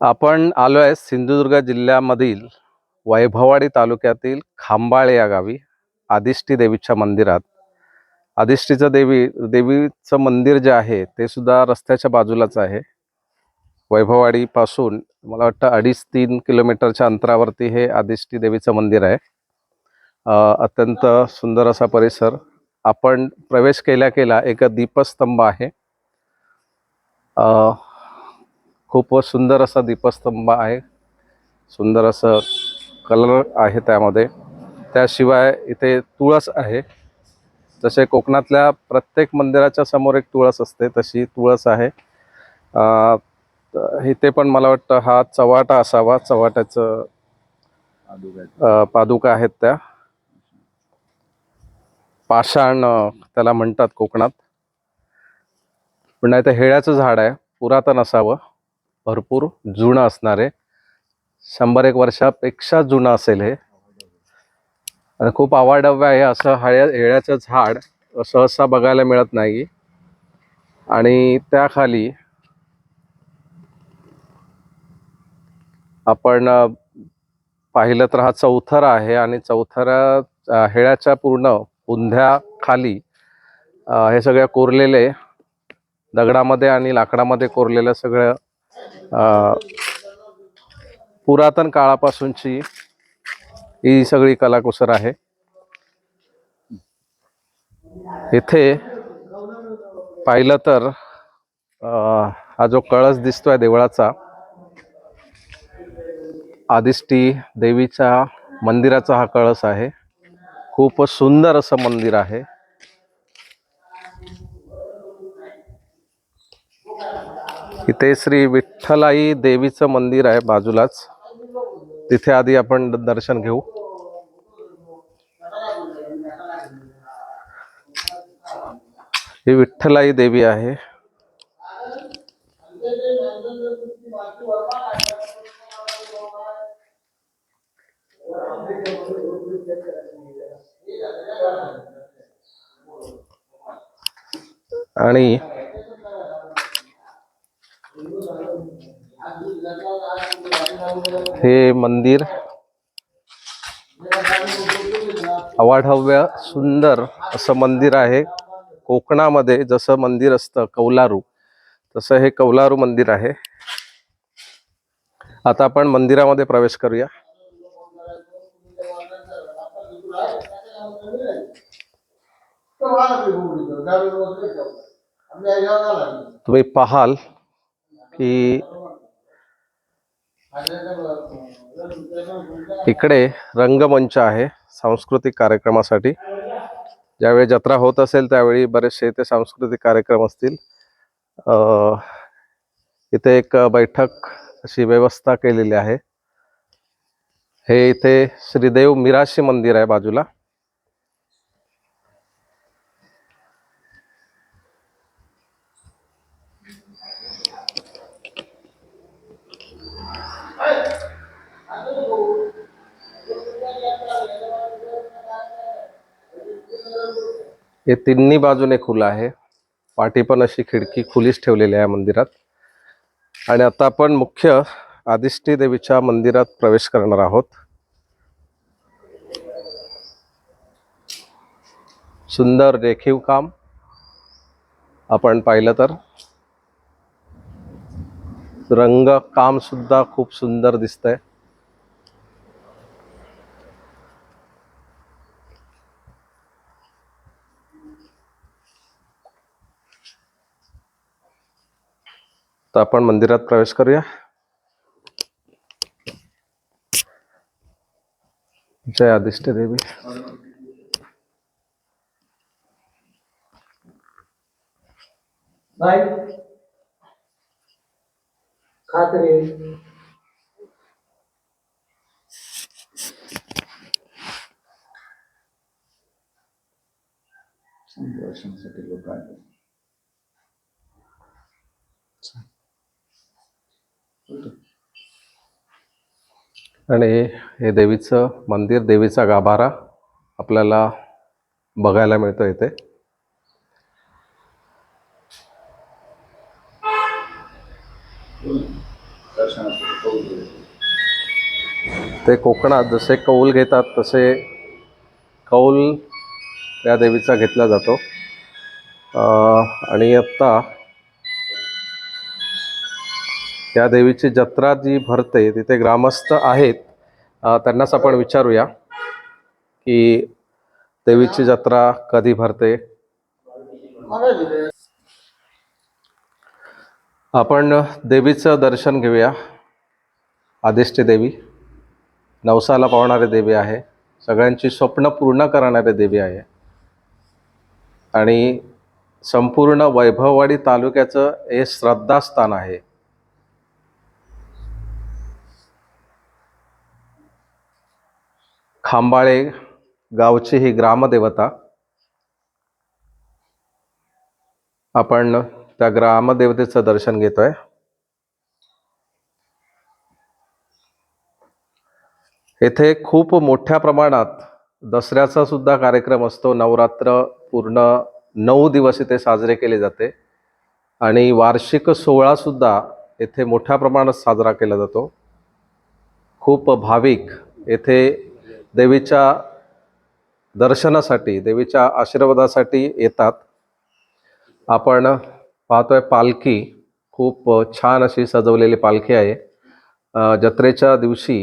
आपण आलो आहे सिंधुदुर्ग जिल्ह्यामधील वैभववाडी तालुक्यातील खांबाळे या गावी आदिष्टी देवीच्या मंदिरात. आदिष्टीचं देवी देवीचं मंदिर जे आहे ते सुद्धा रस्त्याच्या बाजूलाच आहे. वैभववाडीपासून मला वाटतं अडीच तीन किलोमीटरच्या अंतरावरती हे आदिष्टी देवीचं मंदिर आहे. अत्यंत सुंदर असा परिसर. आपण प्रवेश केल्या केला एक दीपस्तंभ आहे. खूप सुंदर असा दीपस्तंभ आहे. सुंदर असं कलर आहे त्यामध्ये. त्याशिवाय इथे तुळस आहे. जसे कोकणातल्या प्रत्येक मंदिराच्या समोर एक तुळस असते तशी तुळस आहे. इथे पण मला वाटतं हा चवाटा असावा. चवाट्याचं पादुका आहेत त्या. पाषाण त्याला म्हणतात कोकणात. पण नाही तर हेळ्याचं झाड आहे. पुरातन असावं. भरपूर जुनं असणार आहे. शंभर एक वर्षापेक्षा जुनं असेल हे. आणि खूप आवाडव्य आहे असं हळ्या हेळ्याचं झाड सहसा बघायला मिळत नाही. आणि त्याखाली आपण पाहिलं तर हा चौथरा आहे आणि चौथरा हेळ्याच्या पूर्ण उंध्याखाली हे सगळ्या कोरलेले दगडामध्ये आणि लाकडामध्ये कोरलेलं सगळं पुरातन काळापासूनची ही सगळी कलाकुसर आहे. इथे पाहिलं तर हा जो कळस दिसतोय देवळाचा आदिष्टी देवीच्या मंदिराचा हा कळस आहे. खूप सुंदर असं मंदिर आहे. इथे श्री विठ्ठलाई देवीचं मंदिर आहे बाजूलाच. तिथे आधी आपण दर्शन घेऊ. ही विठ्ठलाई देवी आहे. आणि हे मंदिर अवाढव्य सुंदर असं मंदिर आहे. कोकणामध्ये जसं मंदिर असतं कौलारू तसं हे कौलारू मंदिर आहे. आता आपण मंदिरामध्ये प्रवेश करूया. तुम्ही पाहाल की इकडे रंगमंच आहे सांस्कृतिक कार्यक्रमासाठी. ज्यावेळी जत्रा होत असेल त्यावेळी बरेचसे इथे सांस्कृतिक कार्यक्रम असतील. इथे एक बैठक अशी व्यवस्था केलेली आहे. हे इथे श्रीदेव मिराशी मंदिर आहे बाजूला. हे तिन्ही बाजूने खुलं आहे. पाठी पण अशी खिडकी खुलीच ठेवलेली आहे मंदिरात. आणि आता आपण मुख्य आदिष्टी देवीच्या मंदिरात प्रवेश करणार आहोत. सुंदर रेखीव काम. आपण पाहिलं तर. रंग काम सुद्धा खूप सुंदर दिसतंय. तर आपण मंदिरात प्रवेश करूया. जय आदिष्ट देवी. बाय खात्री लोक आले. आणि हे देवीचं मंदिर देवीचा गाभारा आपल्याला बघायला मिळतो इथे. ते कोकणात जसे कौल घेतात तसे कौल त्या देवीचा घेतला जातो. आणि आत्ता त्या देवीची जत्रा जी भरते तिथे ग्रामस्थ आहेत. त्यांनाच आपण विचारूया की देवीची जत्रा कधी भरते? आपण देवीचं दर्शन घेऊया. आदिष्टी देवी नवसाला पावणारे देवी आहे. सगळ्यांची स्वप्न पूर्ण करणारे देवी आहे. आणि संपूर्ण वैभववाडी तालुक्याचं हे श्रद्धास्थान आहे. खांबाळे गावची ही ग्रामदेवता. आपण त्या ग्रामदेवतेचं दर्शन घेतोय. येथे खूप मोठ्या प्रमाणात दसऱ्याचा सुद्धा कार्यक्रम असतो. नवरात्र पूर्ण नऊ दिवस इथे साजरे केले जाते. आणि वार्षिक सोहळा सुद्धा येथे मोठ्या प्रमाणात साजरा केला जातो. खूप भाविक येथे देवीच्या दर्शनासाठी देवीच्या आशीर्वादासाठी येतात. आपण पाहतोय पालखी खूप छान अशी सजवलेली पालखी आहे. जत्रेच्या दिवशी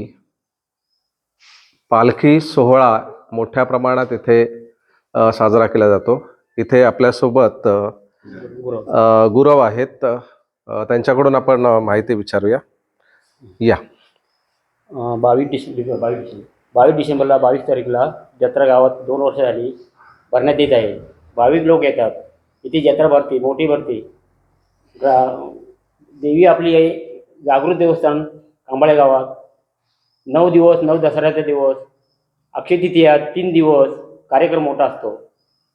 पालखी सोहळा मोठ्या प्रमाणात इथे साजरा केला जातो. इथे आपल्यासोबत गुरव आहेत. त्यांच्याकडून आपण माहिती विचारूया. या. बावीस डिसेंबर बावीस डिसेंबर बावीस डिसेंबरला बावीस तारीखला जत्रा गावात दोन वर्ष झाली भरण्यात येत आहे. भाविक लोक येतात. इथे जत्रा भरते मोठी भरते. देवी आपली आहे जागृत देवस्थान कांबाळे गावात. नऊ दिवस नऊ दसऱ्याचे दिवस अक्षय तृतीया तीन दिवस कार्यक्रम मोठा असतो.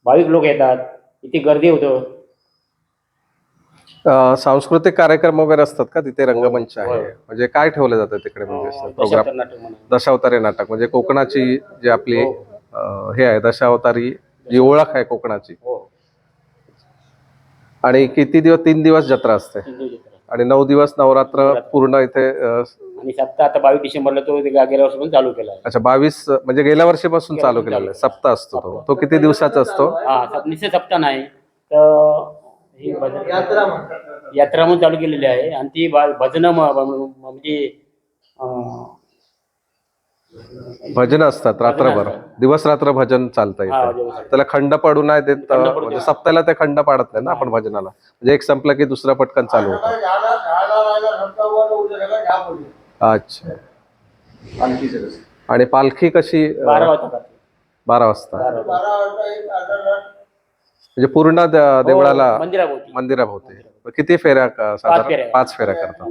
भाविक लोक येतात. इथे गर्दी होतं. अ, सांस्कृतिक कार्यक्रम वगैरे असतात का तिथे रंगमंच आहे? होय. म्हणजे काय ठेवलं जातं तिकडे म्हणजे प्रोग्राम दशावतार नाटक म्हणा दशावतारी नाटक म्हणजे कोकणाची जी आपली हो. अ, हे आहे दशावतारी जी ओळख आहे कोकणाची. हो. आणि किती दिवस तीन दिवस जत्रा असते? जत्रा आणि नऊ दिवस नवरात्र पूर्ण इथे अ, आणि सप्ताह आता बावीस डिसेंबरला तो गे- गेल्या वर्षी चालू केला आहे. अच्छा बावीस म्हणजे गेल्या वर्षीपासून चालू केलेला आहे चालू. सप्ताह असतो तो. तो किती दिवसाचा असतो? हा सप- निश्चित सप्ताह नाही. तर ही भज- यात्रा म्हणून चालू केलेली आहे आणि ती भजन म्हणजे अं, भजन असतात रात्रभर असतात. दिवस रात्र भजन चालतं हा, इथे दिवस रात्र. त्याला खंड पडू नाही देत खंड पडू म्हणजे. सप्त्याला ते खंड पाडत नाही ना आपण भजनाला म्हणजे एक संपलं की दुसरं पटकन चालू होतं अच्छा आणि पालखी कशी अ, बारा वाजता जाते. बारा वाजता बारा वाजता. म्हणजे पूर्ण द- देवळाला हो, मंदिराभोवती. मंदिराभोवती. किती फेऱ्या क- साधारण? फेऱ्या. पाच फेऱ्या करतात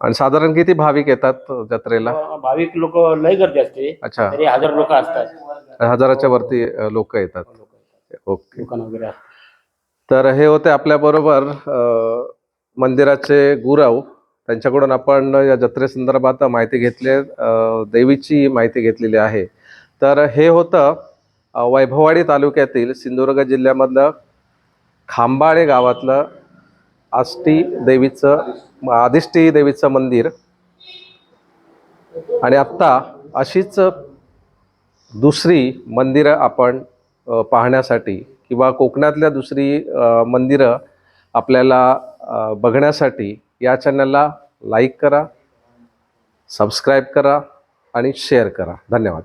आणि साधारण किती भाविक येतात जत्रेला? अं, भाविक लोक लय गर्दी असते. अच्छा. तरी हजार लोक असतात. हजाराच्या वरती लोक येतात. ओके. दुकान वगैरे असतात. तर हे होते आपल्याबरोबर अ, मंदिराचे गुरव. त्यांच्याकडून आपण या जत्रेसंदर्भात माहिती घेतली आहे. अ, देवीची माहिती घेतलेली आहे. तर हे होतं वैभववाडी तालुक्यातील सिंधुदुर्ग जिल्ह्यामधलं खांबाळे गावातलं आष्टी देवीचं आदिष्टी देवीचं मंदिर. आणि आत्ता अशीच दुसरी मंदिरं आपण पाहण्यासाठी किंवा कोकणातल्या दुसरी मंदिरं आपल्याला बघण्यासाठी या चॅनलला लाईक करा सबस्क्राईब करा आणि शेअर करा. धन्यवाद.